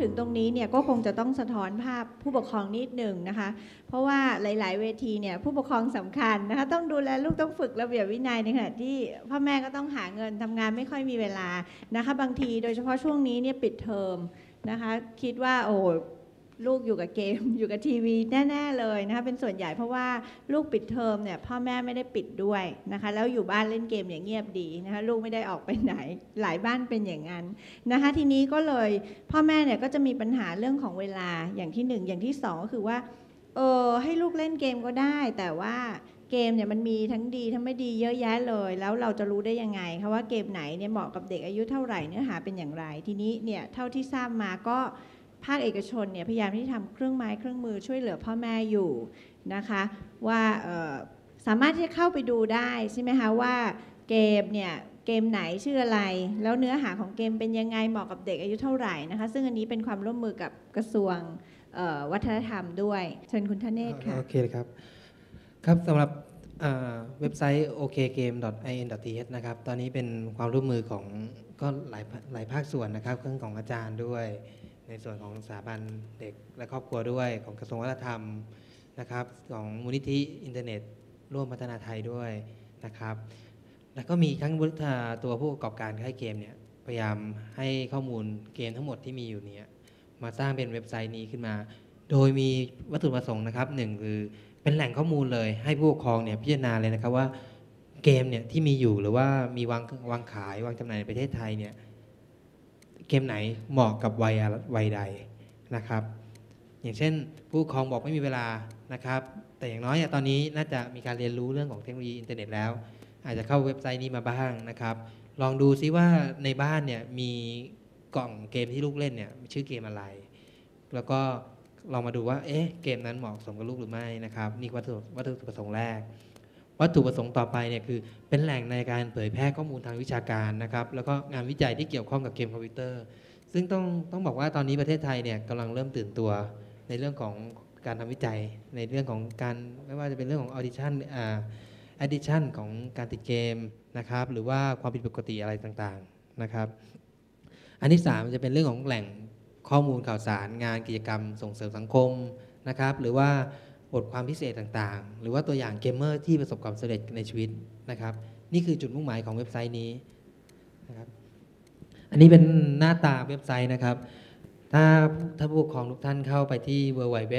ถึงตรงนี้เนี่ยก็คงจะต้องสะท้อนภาพผู้ปกครองนิดหนึ่งนะคะ เพราะว่าหลาย ๆ เวทีเนี่ยผู้ปกครองสำคัญนะคะต้องดูแลลูกต้องฝึกระเบียบวินัยในขณะที่พ่อแม่ก็ต้องหาเงินทำงานไม่ค่อยมีเวลานะคะ บางทีโดยเฉพาะช่วงนี้เนี่ยปิดเทอมนะคะ คิดว่าโอ้ ลูกอยู่กับเกม อยู่กับทีวีแน่ๆเลยนะคะเป็นส่วนใหญ่เพราะว่าลูกปิดเทอมเนี่ยพ่อแม่ไม่ได้ปิดด้วยนะคะแล้วอยู่บ้านเล่นเกมอย่างเงียบดีนะคะลูกไม่ได้ออกไปไหน หลายบ้านเป็นอย่างนั้นนะคะทีนี้ก็เลยพ่อแม่เนี่ยก็จะมีปัญหาเรื่องของเวลาอย่างที่หนึ่งอย่างที่สองก็คือว่าเออให้ลูกเล่นเกมก็ได้ แต่ว่าเกมเนี่ยมันมีทั้งดีทั้งไม่ดีเยอะแยะเลย แล้วเราจะรู้ได้ยังไงคะว่าเกมไหนเนี่ยเหมาะกับเด็กอายุเท่าไหร่เนื้อหาเป็นอย่างไร ทีนี้เนี่ยเท่าที่ทราบมาก็ ภาคเอกชนเนี่ยพยายามที่ทำเครื่องไม้เครื่องมือช่วยเหลือพ่อแม่อยู่นะคะว่าสามารถที่จะเข้าไปดูได้ใช่ไหมคะว่าเกมเนี่ยเกมไหนชื่ออะไร แล้วเนื้อหาของเกมเป็นยังไงเหมาะกับเด็กอายุเท่าไหร่นะคะซึ่งอันนี้เป็นความร่วมมือกับกระทรวงวัฒนธรรมด้วย เชิญคุณทเนศค่ะโอเคครับครับสำหรับเว็บไซต์ okgame.in.th นะครับ ตอนนี้เป็นความร่วมมือของก็หลายหลายภาคส่วนนะครับเครื่องของอาจารย์ด้วย ในส่วนของสถาบันเด็กและครอบครัวด้วยของกระทรวงวัฒนธรรมนะครับ ของมูลนิธิอินเทอร์เน็ต ร่วมพัฒนาไทยด้วยนะครับ แล้วก็มีทั้งวุฒิตัวผู้ประกอบการค่ายเกมเนี่ยพยายามให้ข้อมูลเกมทั้งหมดที่มีอยู่เนี่ยมาสร้างเป็นเว็บไซต์นี้ขึ้นมา โดยมีวัตถุประสงค์นะครับหนึ่งคือเป็นแหล่งข้อมูลเลยให้ผู้ปกครองเนี่ยพิจารณาเลยนะครับว่าเกมเนี่ยที่มีอยู่หรือว่ามีวางวางขายวางจำหน่ายในประเทศไทยเนี่ย เกมไหนเหมาะกับวัยวัยใดนะครับ อย่างเช่น ผู้ปกครองบอกไม่มีเวลานะครับ แต่อย่างน้อยตอนนี้น่าจะมีการเรียนรู้เรื่องของเทคโนโลยีอินเทอร์เน็ตแล้ว อาจจะเข้าเว็บไซต์นี้มาบ้างนะครับ ลองดูซิว่าในบ้านเนี่ยมีกล่องเกมที่ลูกเล่นเนี่ยชื่อเกมอะไร แล้วก็ลองมาดูว่าเอ๊ะเกมนั้นเหมาะสมกับลูกหรือไม่นะครับ นี่วัตถุวัตถุประสงค์แรก วัตถุประสงค์ต่อไปเนี่ยคือเป็นแหล่งในการเผยแพร่ข้อมูลทางวิชาการนะครับแล้วก็งานวิจัยที่เกี่ยวข้องกับเกมคอมพิวเตอร์ ซึ่งต้องต้องบอกว่าตอนนี้ประเทศไทยเนี่ยกำลังเริ่มตื่นตัวในเรื่องของการทำวิจัย ในเรื่องของการไม่ว่าจะเป็นเรื่องของ audition อ่า addiction ของการติดเกมนะครับหรือว่าความผิดปกติอะไรต่างๆนะครับอันที่3จะเป็นเรื่องของแหล่งข้อมูลข่าวสารงานกิจกรรมส่งเสริมสังคมนะครับหรือว่า บทความพิเศษต่างๆ หรือว่าตัวอย่างเกมเมอร์ที่ประสบความสำเร็จในชีวิตนะครับ นี่คือจุดมุ่งหมายของเว็บไซต์นี้นะครับอันนี้เป็นหน้าตาเว็บไซต์นะครับ ถ้าถ้าผู้ปกครองทุกท่านเข้าไปที่ www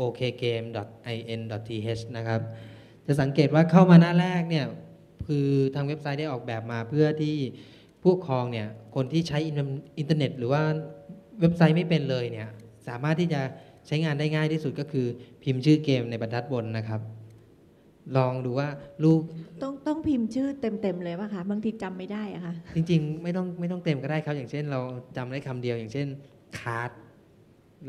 okgame.in.th นะครับ จะสังเกตว่าเข้ามาหน้าแรกเนี่ยคือทางเว็บไซต์ได้ออกแบบมาเพื่อที่ผู้ปกครองเนี่ยคนที่ใช้อินเทอร์เน็ต หรือว่าเว็บไซต์ไม่เป็นเลยเนี่ยสามารถที่จะ ใช้งานได้ง่ายที่สุดก็คือพิมพ์ชื่อเกมในบรรทัดบนนะครับ ลองดูว่าลูกต้องต้องพิมพ์ชื่อเต็มๆเลยป่ะคะบางทีจำไม่ได้อะค่ะจริงๆ ไม่ต้องไม่ต้องเต็มก็ได้ครับ อย่างเช่น เราจำได้คำเดียว อย่างเช่นคาร์ด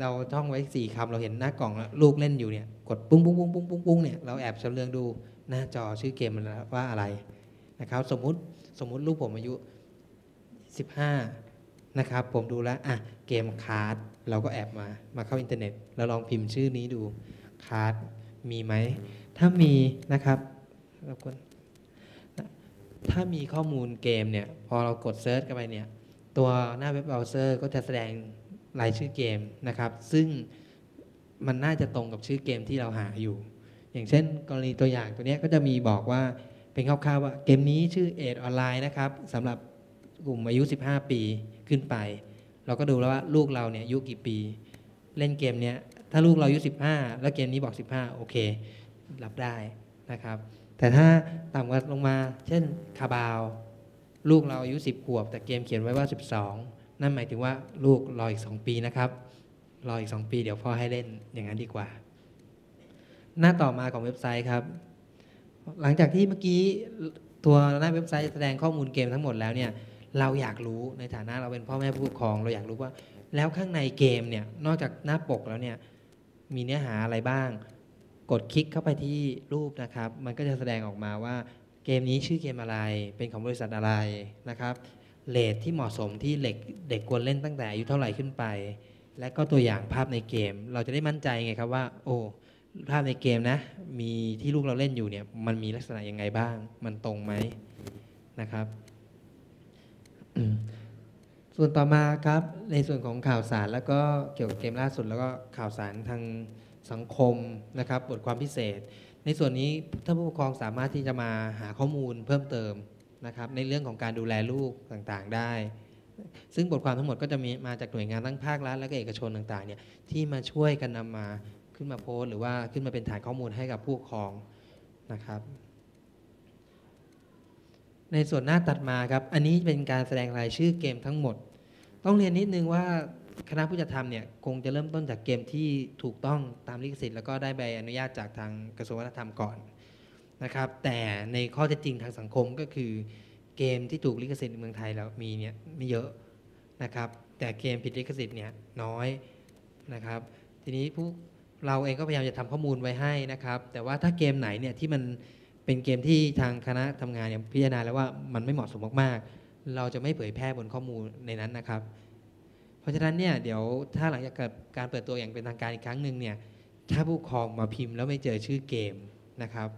เราท่องไว้สี่คำเราเห็นหน้ากล่องแล้วลูกเล่นอยู่เนี่ยกดปุ้งปุ้งปุ้งปุ้งปุ้งปุ้งเนี่ยเราแอบชำเลืองดูหน้าจอชื่อเกมมันว่าอะไรนะครับ สมมุติสมมุติลูกผมอายุ15 นะครับ ผมดูแล้วอะเกมคาร์ดเราก็แอบมามาเข้าอินเทอร์เน็ตเราลองพิมพ์ชื่อนี้ดูคาร์ดมีไหม ถ้ามีนะครับรบกวนถ้ามีข้อมูลเกมเนี่ย พอเรากดเซิร์ชกันไปเนี่ย ตัวหน้าเว็บเบราว์เซอร์ก็จะแสดงรายชื่อเกมนะครับ ซึ่งมันน่าจะตรงกับชื่อเกมที่เราหาอยู่ อย่างเช่น กรณีตัวอย่างตัวนี้ก็จะมีบอกว่าเป็นคร่าวๆว่าเกมนี้ชื่อเอทออนไลน์นะครับสำหรับกลุ่มอายุ 15 ปี ขึ้นไป เราก็ดูแล้วว่าลูกเราเนี่ยอายุกี่ปี เล่นเกมเนี้ยถ้าลูกเราอายุ15 แล้วเกมนี้บอก 15 โอเค รับได้นะครับ แต่ถ้าต่ำกว่าลงมา เช่นคาบาว ลูกเราอายุ 10 ขวบ แต่เกมเขียนไว้ว่า 12 นั่นหมายถึงว่าลูกรออีก 2 ปีนะครับ รออีก 2 ปีเดี๋ยวพ่อให้เล่นอย่างนั้นดีกว่า หน้าต่อมาของเว็บไซต์ครับ หลังจากที่เมื่อกี้ตัวหน้าเว็บไซต์แสดงข้อมูลเกมทั้งหมดแล้วเนี่ย เราอยากรู้ในฐานะเราเป็นพ่อแม่ผู้ปกครอง เราอยากรู้ว่า แล้วข้างในเกมเนี่ยนอกจากหน้าปกแล้วเนี่ยมีเนื้อหาอะไรบ้าง กดคลิกเข้าไปที่รูปนะครับ มันก็จะแสดงออกมาว่าเกมนี้ชื่อเกมอะไร เป็นของบริษัทอะไรนะครับเลทที่เหมาะสมที่เด็กเด็กควรเล่นตั้งแต่อายุเท่าไหร่ขึ้นไป และก็ตัวอย่างภาพในเกม เราจะได้มั่นใจไงครับว่า โอ้ภาพในเกมนะ มีที่ลูกเราเล่นอยู่เนี่ยมันมีลักษณะยังไงบ้าง มันตรงไหมนะครับ ส่วนต่อมาครับในส่วนของข่าวสารแล้วก็เกี่ยวกับเกมล่าสุดแล้วก็ข่าวสารทางสังคมนะครับบทความพิเศษ ในส่วนนี้ถ้าผู้ปกครองสามารถที่จะมาหาข้อมูลเพิ่มเติมนะครับในเรื่องของการดูแลลูกต่างๆได้ ซึ่งบทความทั้งหมดก็จะมีมาจากหน่วยงานทั้งภาครัฐและก็เอกชนต่างๆเนี่ยที่มาช่วยกันนำมาขึ้นมาโพสต์หรือว่าขึ้นมาเป็นฐานข้อมูลให้กับผู้ปกครองนะครับ ในส่วนหน้าตัดมาครับ อันนี้เป็นการแสดงรายชื่อเกมทั้งหมด ต้องเรียนนิดนึงว่าคณะผู้จัดทำเนี่ยคงจะเริ่มต้นจากเกมที่ถูกต้องตามลิขสิทธิ์แล้วก็ได้ใบอนุญาตจากทางกระทรวงวัฒนธรรมก่อนนะครับ แต่ในข้อเท็จจริงทางสังคมก็คือ เกมที่ถูกลิขสิทธิ์ในเมืองไทยแล้วมีเนี่ยไม่เยอะนะครับ แต่เกมผิดลิขสิทธิ์เนี่ยน้อยนะครับ ทีนี้ผู้เราเองก็พยายามจะทำข้อมูลไว้ให้นะครับ แต่ว่าถ้าเกมไหนเนี่ยที่มัน เป็นเกมที่ทางคณะทำงานเนี่ยพิจารณาแล้วว่ามันไม่เหมาะสมมากๆ เราจะไม่เผยแพร่บนข้อมูลในนั้นนะครับ เพราะฉะนั้นเนี่ยเดี๋ยวถ้าหลังจากเกิดการเปิดตัวอย่างเป็นทางการอีกครั้งหนึ่งเนี่ยถ้าผู้ครองมาพิมพ์แล้วไม่เจอชื่อเกมนะครับ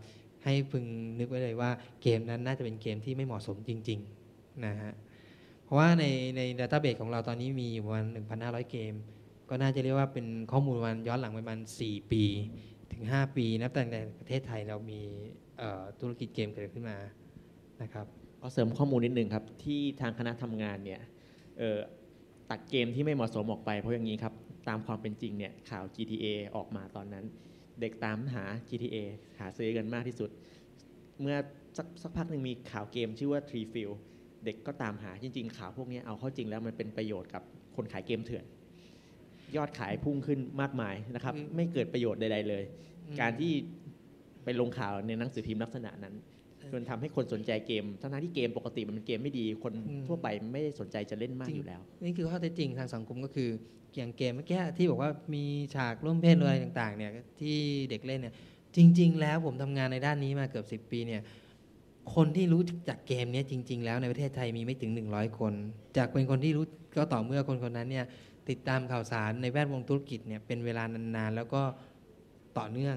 ให้พึงนึกไว้เลยว่าเกมนั้นน่าจะเป็นเกมที่ไม่เหมาะสมจริงๆนะฮะเพราะว่าในในดัตต้าเบสของเราตอนนี้มีอยู่ประมาณ1,500 เกม ก็น่าจะเรียกว่าเป็นข้อมูลวันย้อนหลังประมาณ 4 ปี ถึง 5 ปีนับตั้งแต่ประเทศไทยเรามี ธุรกิจเกมเกิดขึ้นมานะครับขอเสริมข้อมูลนิดนึงครับ ที่ทางคณะทำงานเนี่ยเอ่อตัดเกมที่ไม่เหมาะสมออกไปเพราะอย่างนี้ครับ ตามความเป็นจริงเนี่ยข่าว GTA ออกมาตอนนั้น เด็กตามหา GTA หาซื้อกันมากที่สุด เมื่อสักสักพักหนึ่งมีข่าวเกมชื่อว่า Tree Field เด็กก็ตามหาจริง ๆ ข่าวพวกนี้เอาเข้าจริงแล้วมันเป็นประโยชน์กับคนขายเกมเถื่อน ยอดขายพุ่งขึ้นมากมายนะครับอืมไม่เกิดประโยชน์ใดๆเลย การที่ ไปลงข่าวในหนังสือพิมพ์ลักษณะนั้นจนทำให้คนสนใจเกม ทั้งๆที่เกมปกติมันเป็นเกมไม่ดี คนอืมทั่วไปไม่ได้สนใจจะเล่นมากจริงอยู่แล้ว นี่คือข้อเท็จจริงทางสังคมก็คือ อย่างเกมเมื่อกี้ที่บอกว่ามีฉากร่วมเพศอะไรต่างๆเนี่ยที่เด็กเล่นเนี่ยจริง ๆ แล้วผมทำงานในด้านนี้มาเกือบ 10 ปีเนี่ยคนที่รู้จักเกมเนี้จริง ๆ แล้วในประเทศไทยมีไม่ถึง 100 คน จากเป็นคนที่รู้ก็ต่อเมื่อคนคนนั้นเนี่ยติดตามข่าวสารในแวดวงธุรกิจเนี่ยเป็นเวลานานๆแล้วก็ต่อเนื่อง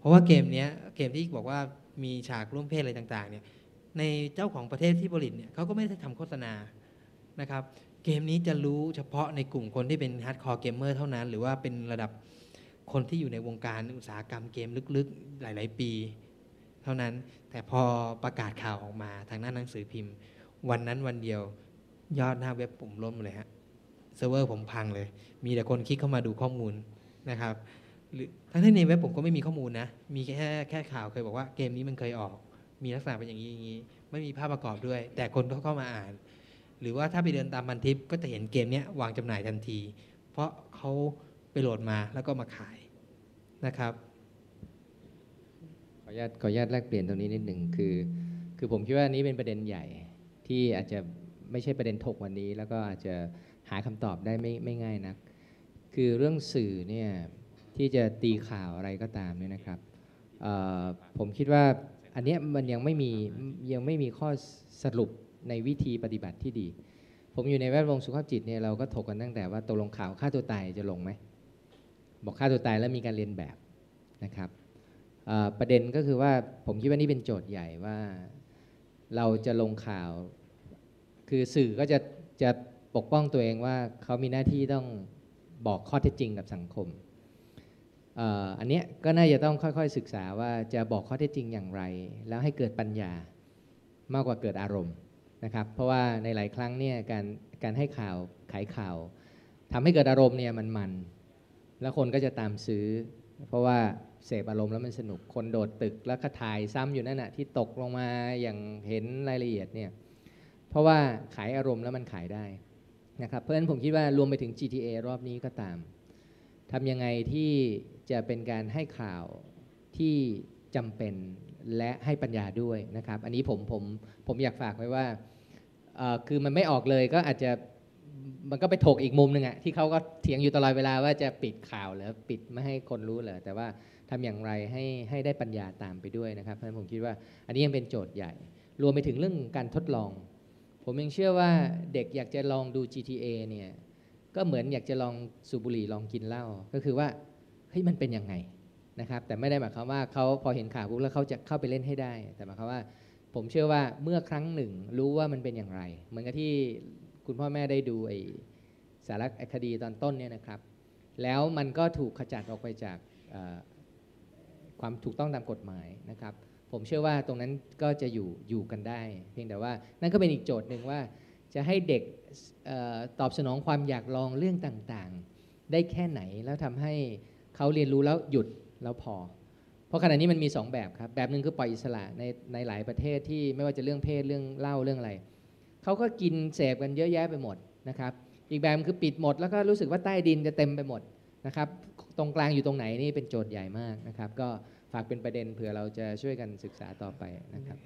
เพราะว่าเกมเนี้ยเกมที่บอกว่ามีฉากร่วมเพศอะไรต่างๆเนี่ยในเจ้าของประเทศที่ผลิตเนี่ยเขาก็ไม่ได้ทำโฆษณานะครับเกมนี้จะรู้เฉพาะในกลุ่มคนที่เป็นฮาร์ดคอร์เกมเมอร์เท่านั้น หรือว่าเป็นระดับคนที่อยู่ในวงการอุตสาหกรรมเกมลึกๆ หลาย ๆ ปี เท่านั้น แต่พอประกาศข่าวออกมาทางหน้าหนังสือพิมพ์ วันนั้นวันเดียวยอดหน้าเว็บผมล่มเลยฮะเซิร์ฟเวอร์ผมพังเลย มีแต่คนคลิกเข้ามาดูข้อมูลนะครับ หรือทั้งที่ในเว็บผมก็ไม่มีข้อมูลนะ มีแค่แค่ข่าวเคยบอกว่าเกมนี้มันเคยออก มีลักษณะเป็นอย่างนี้อย่างนี้ ไม่มีภาพประกอบด้วย แต่คนก็เข้ามาอ่าน หรือว่าถ้าไปเดินตามบันทิปก็จะเห็นเกมนี้วางจำหน่ายทันที เพราะเขาไปโหลดมาแล้วก็มาขายนะครับ ขออนุญาตขออนุญาตแลกเปลี่ยนตรงนี้นิดหนึ่งคือ คือผมคิดว่านี้เป็นประเด็นใหญ่ที่อาจจะไม่ใช่ประเด็นถกวันนี้ แล้วก็อาจจะหาคำตอบได้ไม่ไม่ง่ายนัก คือเรื่องสื่อเนี่ย ที่จะตีข่าวอะไรก็ตามเนี่ยนะครับผมคิดว่าอันนี้มันยังไม่มียังไม่มีข้อสรุปในวิธีปฏิบัติที่ดี ผมอยู่ในแวดวงสุขภาพจิตเนี่ยเราก็ถกกันตั้งแต่ว่าตกลงข่าวฆ่าตัวตายจะลงไหมบอกฆ่าตัวตายแล้วมีการเรียนแบบนะครับประเด็นก็คือว่าผมคิดว่านี่เป็นโจทย์ใหญ่ว่าเราจะลงข่าว คือสื่อก็จะจะปกป้องตัวเองว่าเขามีหน้าที่ต้องบอกข้อเท็จจริงกับสังคม อันเนี้ยก็น่าจะต้องค่อยๆศึกษาว่าจะบอกข้อเท็จจริงอย่างไร แล้วให้เกิดปัญญามากกว่าเกิดอารมณ์นะครับ เพราะว่าในหลายครั้งเนี่ยการการให้ข่าวขายข่าวทำให้เกิดอารมณ์เนี่ยมันมัน แล้วคนก็จะตามซื้อ เพราะว่าเสพอารมณ์แล้วมันสนุกคนโดดตึกแล้วก็ถ่ายซ้ำอยู่นั่นน่ะที่ตกลงมาอย่างเห็นรายละเอียดเนี่ยเพราะว่าขายอารมณ์แล้วมันขายได้นะครับเพราะฉะนั้นผมคิดว่ารวมไปถึง GTA รอบนี้ก็ตาม ทำยังไงที่จะเป็นการให้ข่าวที่จำเป็นและให้ปัญญาด้วยนะครับ อันนี้ผมผมผมอยากฝากไว้ว่าคือมันไม่ออกเลยก็อาจจะมันก็ไปถกอีกมุมหนึ่งอะที่เขาก็เถียงอยู่ตลอดเวลาว่าจะปิดข่าวหรือปิดไม่ให้คนรู้เหรอแต่ว่าทำอย่างไรให้ให้ได้ปัญญาตามไปด้วยนะครับเพราะฉะนั้นผมคิดว่าอันนี้ยังเป็นโจทย์ใหญ่ รวมไปถึงเรื่องการทดลอง ผมยังเชื่อว่าเด็กอยากจะลองดู GTA เนี่ย ก็เหมือนอยากจะลองสูบบุหรี่ลองกินเหล้าก็คือว่าเฮ้ยมันเป็นยังไงนะครับแต่ไม่ได้หมายความว่าเขาพอเห็นข่าวปุ๊บแล้วเขาจะเข้าไปเล่นให้ได้ แต่หมายความว่า ผมเชื่อว่าเมื่อครั้งหนึ่งรู้ว่ามันเป็นอย่างไร เหมือนกับที่คุณพ่อแม่ได้ดูไอสารคดีตอนต้นเนี่ยนะครับ แล้วมันก็ถูกขจัดออกไปจากความถูกต้องตามกฎหมายนะครับ ผมเชื่อว่าตรงนั้นก็จะอยู่อยู่กันได้ เพียงแต่ว่านั่นก็เป็นอีกโจทย์หนึ่งว่า จะให้เด็กออตอบสนองความอยากลองเรื่องต่างๆ ได้แค่ไหนแล้วทำให้เขาเรียนรู้แล้วหยุดแล้วพอ เพราะขณะนี้มันมี 2 แบบครับ แบบหนึ่งคือปล่อยอิสระในในหลายประเทศที่ไม่ว่าจะเรื่องเพศเรื่องเล้าเรื่องอะไรเขาก็กินเสพกันเยอะแยะไปหมดนะครับอีกแบบคือปิดหมดแล้วก็รู้สึกว่าใต้ดินจะเต็มไปหมดนะครับตรงกลางอยู่ตรงไหนนี่เป็นโจทย์ใหญ่มากนะครับ ก็ฝากเป็นประเด็นเผื่อเราจะช่วยกันศึกษาต่อไปนะครับ